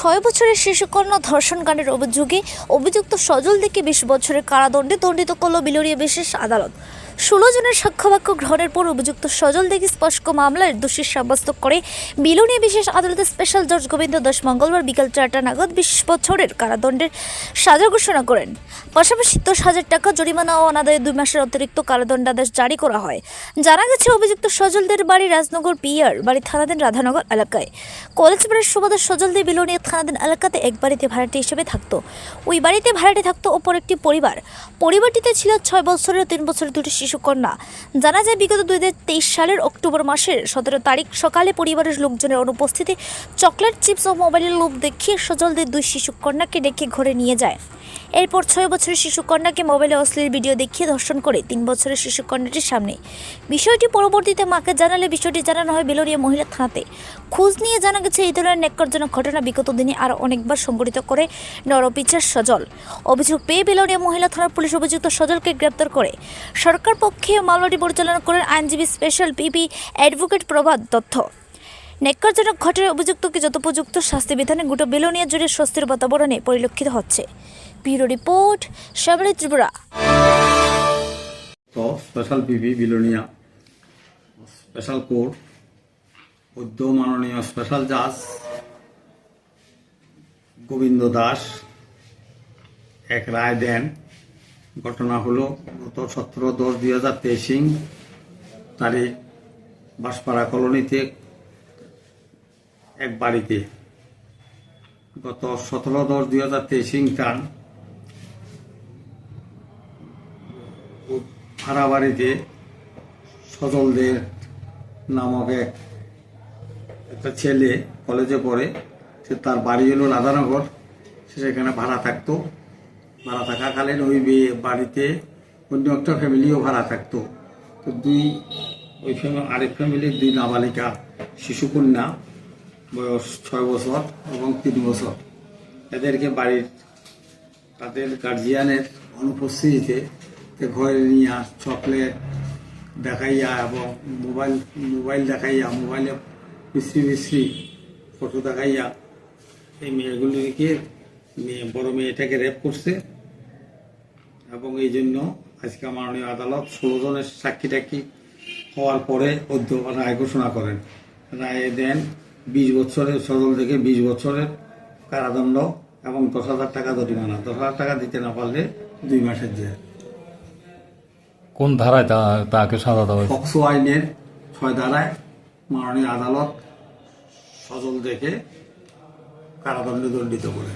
ছয় বছরের শিশুকন্যা ধর্ষণকাণ্ডের অভিযোগে অভিযুক্ত সজল দিকে বিশ বছরের কারাদণ্ডে দণ্ডিত করল বিলোরিয়া বিশেষ আদালত। ষোলো জনের সাক্ষ্যবাক্য গ্রহণের পর অভিযুক্ত সজল দেখি স্পষ্ট মামলার দোষী সাব্যস্ত করে বিলোনিয়া বিশেষ আদালতের স্পেশাল জজ গোবিন্দ দাস মঙ্গলবার বিকাল চারটা নাগাদ বিশ বছরের কারাদণ্ডের সাজা ঘোষণা করেন। পাশাপাশি দশ হাজার টাকা জরিমানা ও অনাদায়ে দুই মাসের অতিরিক্ত কারাদণ্ডাদেশ জারি করা হয়। জানা গেছে, অভিযুক্ত সজলদের বাড়ি রাজনগর পিয়ার বাড়ি থানাধীন রাধানগর এলাকায়। কলেজ বাড়ির সুবাদার সজলদের বিলোনিয়া থানাধীন এলাকাতে এক বাড়িতে ভাড়াটি হিসেবে থাকতো। ওই বাড়িতে ভাড়াটি থাকতো অপর একটি পরিবার। পরিবারটিতে ছিল ছয় বছরের তিন বছরের দুটি শিশুকন্যা। জানা যায়, বিগত দুই হাজার তেইশ সালের অক্টোবর মাসের সতেরো তারিখ সকালে পরিবারের লোকজনের অনুপস্থিতি চকলেট, চিপস ও মোবাইলের লোভ দেখিয়ে সজলদের দুই শিশুকন্যাকে ডেকে ঘরে নিয়ে যায়। এরপর ছয় বছরের শিশুকন্যাকে মোবাইলে অশ্লীল ভিডিও দেখিয়ে ধর্ষণ করে তিন বছরের শিশুকন্যাটির সামনে। বিষয়টি পরবর্তীতে মাকে জানালে বিষয়টি জানানো হয় বেলোরিয়া মহিলা থানাতে। খোঁজ নিয়ে জানা গেছে, এই ধরনের ন্যাক্কারজনক ঘটনা বিগত দিনে আরও অনেকবার সংঘটিত করে নরপিচার সজল। অভিযোগ পেয়ে বেলোরিয়া মহিলা থানার পুলিশ অভিযুক্ত সজলকে গ্রেপ্তার করে। সরকার পক্ষে মামলাটি পরিচালনা করেন আইনজীবী special PP advocate Prabhat Datta. নেককারজনক ঘটনায় অভিযুক্তকে যথোপযুক্ত শাস্তি বিধানে গোটা বেলোনিয়া জুড়ে স্বস্তির বাতাবরণে পরিলক্ষিত হচ্ছে। Bureau report, Shyamali Tripura. তো special PP Belonia, special court অদ্য মাননীয় স্পেশাল জাজ, গোবিন্দ দাস, এক রায় দেন। ঘটনা হলো গত সতেরো দশ দুই হাজার তেইশিং তারিখ বাঁশপাড়া কলোনিতে এক বাড়িতে। গত সতেরো দশ দুই হাজার তেইশিং টান ভাড়া বাড়িতে সজলদের নামক এক একটা ছেলে কলেজে পড়ে। সে তার বাড়ি হলো রাধানগর। সে সেখানে ভাড়া থাকতো। ভাড়া থাকাকালীন ওই বাড়িতে অন্য একটা ফ্যামিলিও ভাড়া থাকতো। তো দুই ওই ফ্যামিলি আরেক ফ্যামিলির দুই নাবালিকা শিশুকন্যা বয়স ছয় বছর এবং তিন বছর। এদেরকে বাড়ির তাদের গার্জিয়ানের অনুপস্থিতিতে ঘরে নিয়ে আস, চকলেট দেখাইয়া এবং মোবাইল মোবাইল দেখাইয়া, মোবাইলে বিশ্রী বিশ্রী ফটো দেখাইয়া এই মেয়েগুলিকে, মেয়ে, বড় মেয়েটাকে রেপ করছে। এবং এই জন্য আজকে মাননীয় আদালত ষোলো জনের সাক্ষী টাক্ষী হওয়ার পরে অধ্য রায় ঘোষণা করেন। রায়ে দেন বিশ বছরের, সজল থেকে বিশ বছরের কারাদণ্ড এবং দশ হাজার টাকা জরিমানা। দশ হাজার টাকা দিতে না পারলে দুই মাসের জেল। কোন ধারায় তা, তাকে সাজা দেওয়া হয়েছে? পক্সো আইনের ছয় ধারায় মাননীয় আদালত সজল দেখে কারাদণ্ডে দণ্ডিত করে।